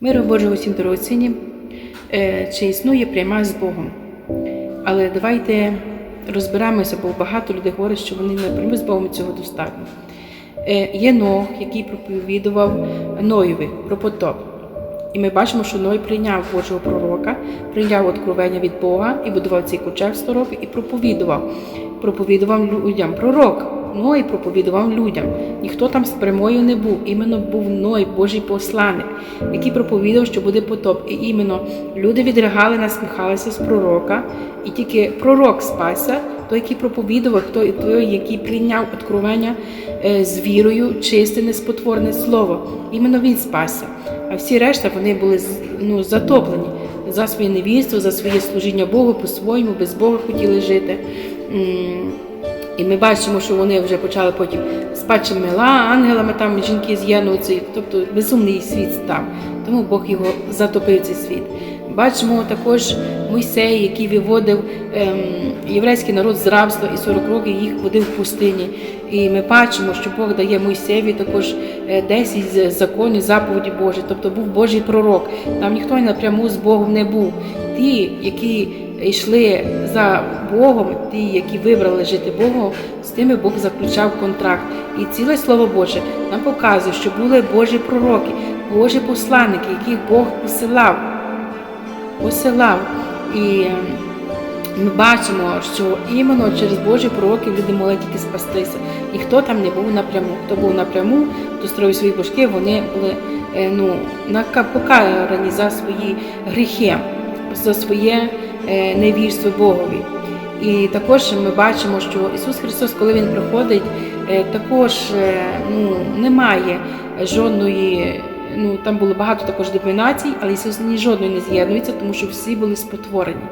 Миру Божого всім дорогоцінні, Е, чи існує пряма з Богом. Але давайте розберемося, бо багато людей говорять, що вони не прямі з Богом цього достатньо. Е, Є Ног, який проповідував Ноєві про потоп. І ми бачимо, що Ной прийняв Божого пророка, прийняв откровення від Бога і будував цей ковчег 100 років і проповідував. Проповідував людям. Пророк Ной проповідував людям. Ніхто там з прямою не був. Іменно був Ной, Божий посланник, який проповідав, що буде потоп. І іменно люди відригали, насміхалися з пророка, і тільки пророк спасся, той, який проповідував, той, той який прийняв откровення е, з вірою, чисте, неспотворне слово. Іменно він спасся. А всі решта вони були ну, затоплені за своє невірство, за своє служіння Богу по-своєму, без Бога хотіли жити. І ми бачимо, що вони вже почали потім з пачими ангелами, там жінки з'єднуються, тобто безумний світ став. Тому Бог його затопив цей світ. Бачимо також Мойсей, який виводив ем, єврейський народ з рабства і 40 років їх водив в пустині. І ми бачимо, що Бог дає Мойсеєві також е, 10 законів, заповіді Божі, тобто був Божий пророк. Там ніхто напряму з Богом не був. Ті, які йшли за Богом, ті, які вибрали жити Богом, з тими Бог заключав контракт. І ціле слово Боже нам показує, що були Божі пророки, Божі посланники, яких Бог посилав посилав. І ем, ми бачимо, що іменно через Божі пророків люди могли тільки спастися. Ніхто там не був напряму. Хто був напряму, хто строїв свої божки, вони були е, ну, покарані за свої гріхи, за своє е, невірство Богові. І також ми бачимо, що Ісус Христос, коли Він приходить, е, також ну, немає жодної. Ну, там було багато також деномінацій, але Ісус ні жодної не з'єднується, тому що всі були спотворені.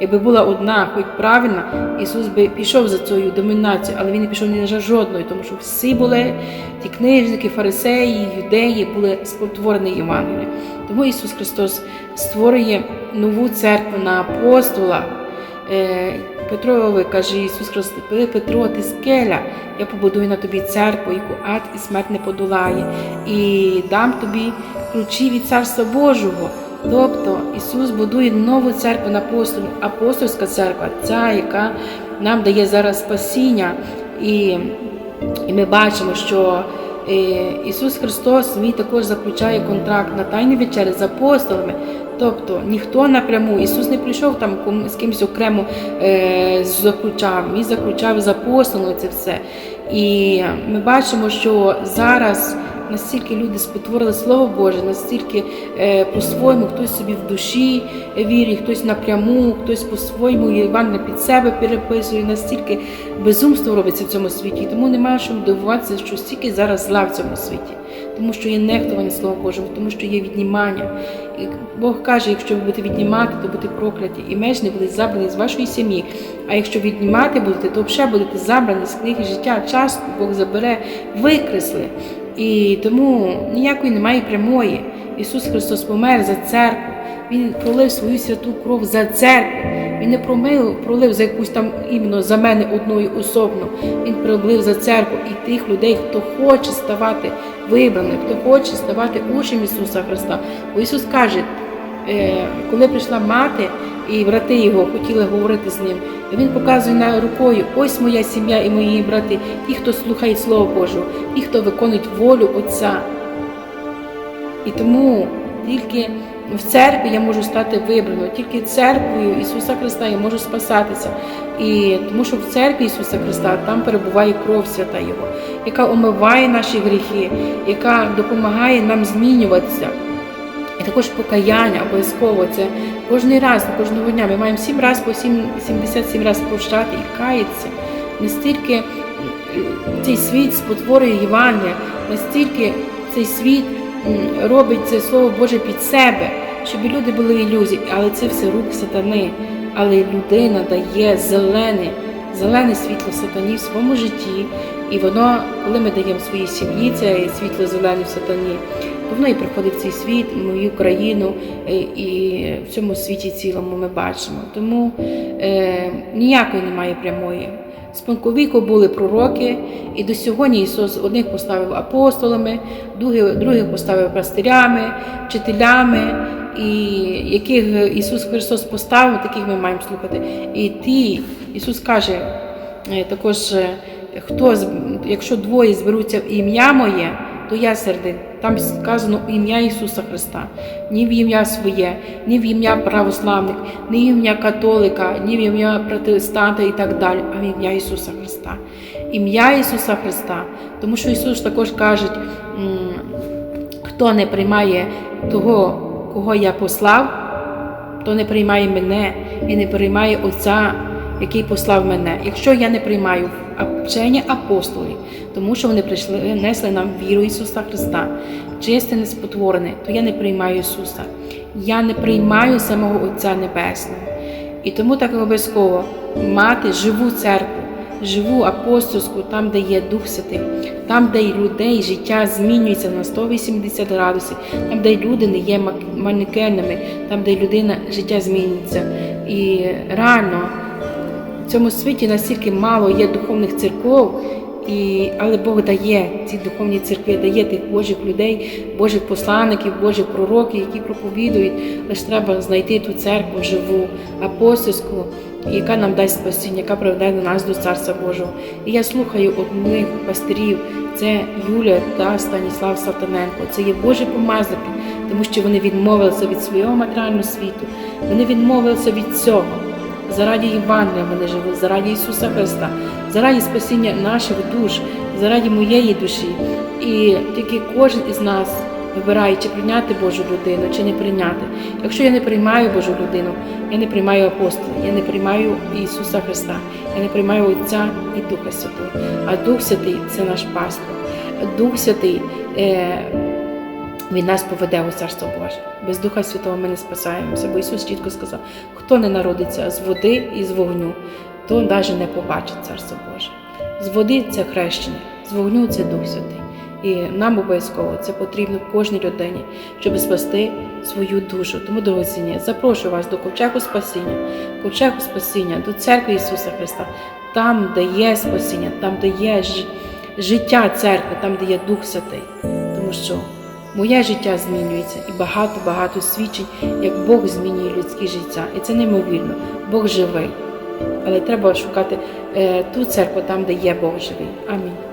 Якби була одна, хоч правильна, Ісус би пішов за цією домінацією, але Він не пішов ні за жодною, тому що всі були ті книжники, фарисеї, юдеї були спотворені Євангелієм. Тому Ісус Христос створює нову церкву на апостола. Петрові каже Ісус Христос, Петро, ти скеля, я побудую на тобі церкву, яку ад і смерть не подолає, і дам тобі ключі від Царства Божого. Тобто Ісус будує нову церкву на апостолів, апостольська церква, ця, яка нам дає зараз спасіння. І, і ми бачимо, що е, Ісус Христос Він також заключає контракт на тайні вечері з апостолами. Тобто ніхто напряму, Ісус не прийшов там з кимось окремо е, заключав, Він заключав з апостолами це все. І ми бачимо, що зараз настільки люди спотворили Слово Боже, настільки е, по-своєму хтось собі в душі вірить, хтось напряму, хтось по-своєму Іван під себе переписує, настільки безумство робиться в цьому світі. Тому немає що дивуватися, що стільки зараз зла в цьому світі, тому що є нехтування Слова Божого, тому що є віднімання. І Бог каже, якщо ви будете віднімати, то будете прокляті, і меж не будуть забрані з вашої сім'ї. А якщо віднімати будете, то взагалі будете забрані з книги життя. Часто Бог забере, викресли. І тому ніякої немає прямої. Ісус Христос помер за церкву. Він пролив свою святу кров за церкву. Він не промив, пролив за якусь там іменно за мене одною особно. Він пролив за церкву і тих людей, хто хоче ставати вибраним, хто хоче ставати учнем Ісуса Христа. Бо Ісус каже, е, коли прийшла мати і брати його хотіли говорити з ним, він показує на рукою: ось моя сім'я і мої брати, ті, хто слухає Слово Божого, ті, хто виконують волю Отця. І тому тільки в церкві я можу стати вибраною, тільки церквою Ісуса Христа я можу спасатися. І тому що в церкві Ісуса Христа там перебуває кров свята Його, яка омиває наші гріхи, яка допомагає нам змінюватися. І також покаяння обов'язково це кожен раз, кожного дня. Ми маємо сім разів по сім- 77 разів прощати і каятися. Настільки цей світ спотворює Євангелія, настільки цей світ робить це слово Боже під себе, щоб люди були ілюзії, але це все рук сатани. Але людина дає зелене, зелене світло сатані в своєму житті, і воно, коли ми даємо своїй сім'ї це світло зелене в сатані, то воно і приходить в цей світ, в мою країну, е, і в цьому світі цілому ми бачимо. Тому е, ніякої немає прямої. Спонковіку були пророки, і до сьогодні Ісус одних поставив апостолами, других, других поставив пастирями, вчителями, і яких Ісус Христос поставив, таких ми маємо слухати. І ті, Ісус каже е, також, е, хто якщо двоє зберуться в ім'я моє, то я серед. Там сказано ім'я Ісуса Христа, ні в ім'я своє, ні в ім'я православних, ні в ім'я католика, ні в ім'я протестанта і так далі, а в ім'я Ісуса Христа. Ім'я Ісуса Христа. Тому що Ісус також каже, хто не приймає того, кого я послав, то не приймає мене і не приймає Отця, який послав мене. Якщо я не приймаю вчення апостолів, тому що вони прийшли, несли нам віру Ісуса Христа, чисте, неспотворене, то я не приймаю Ісуса. Я не приймаю самого Отця Небесного. І тому так обов'язково мати живу церкву, живу апостольську, там, де є Дух Святий, там, де людей життя змінюється на 180 градусів, там, де люди не є манекенами, там, де людина життя змінюється. І реально цьому світі настільки мало є духовних церков, і, але Бог дає ці духовні церкви, дає тих Божих людей, Божих посланників, Божих пророків, які проповідують. Лише треба знайти ту церкву живу, апостольську, яка нам дасть спасіння, яка приведе до нас до Царства Божого. І я слухаю одних пастирів, це Юля та Станіслав Салтаненко. Це є Божі помазаки, тому що вони відмовилися від свого матеріального світу, вони відмовилися від цього. Заради Євангелія вони живуть, заради Ісуса Христа, заради спасіння наших душ, заради моєї душі. І тільки кожен із нас вибирає, чи прийняти Божу людину, чи не прийняти. Якщо я не приймаю Божу людину, я не приймаю апостола, я не приймаю Ісуса Христа, я не приймаю Отця і Духа Святого. А Дух Святий це наш паспорт. Дух Святий. Е, він нас поведе у царство Боже. Без Духа Святого ми не спасаємося, бо Ісус чітко сказав: хто не народиться з води і з вогню, то навіть не побачить царство Боже. З води це хрещення, з вогню це Дух Святий. І нам обов'язково це потрібно кожній людині, щоб спасти свою душу. Тому, дорогоцінні, запрошую вас до ковчегу спасіння, ковчегу спасіння, до церкви Ісуса Христа, там, де є спасіння, там, де є життя церкви, там, де є Дух Святий. Тому що Моє життя змінюється і багато-багато свідчень, як Бог змінює людське життя. І це неймовірно. Бог живий. Але треба шукати е, ту церкву там, де є Бог живий. Амінь.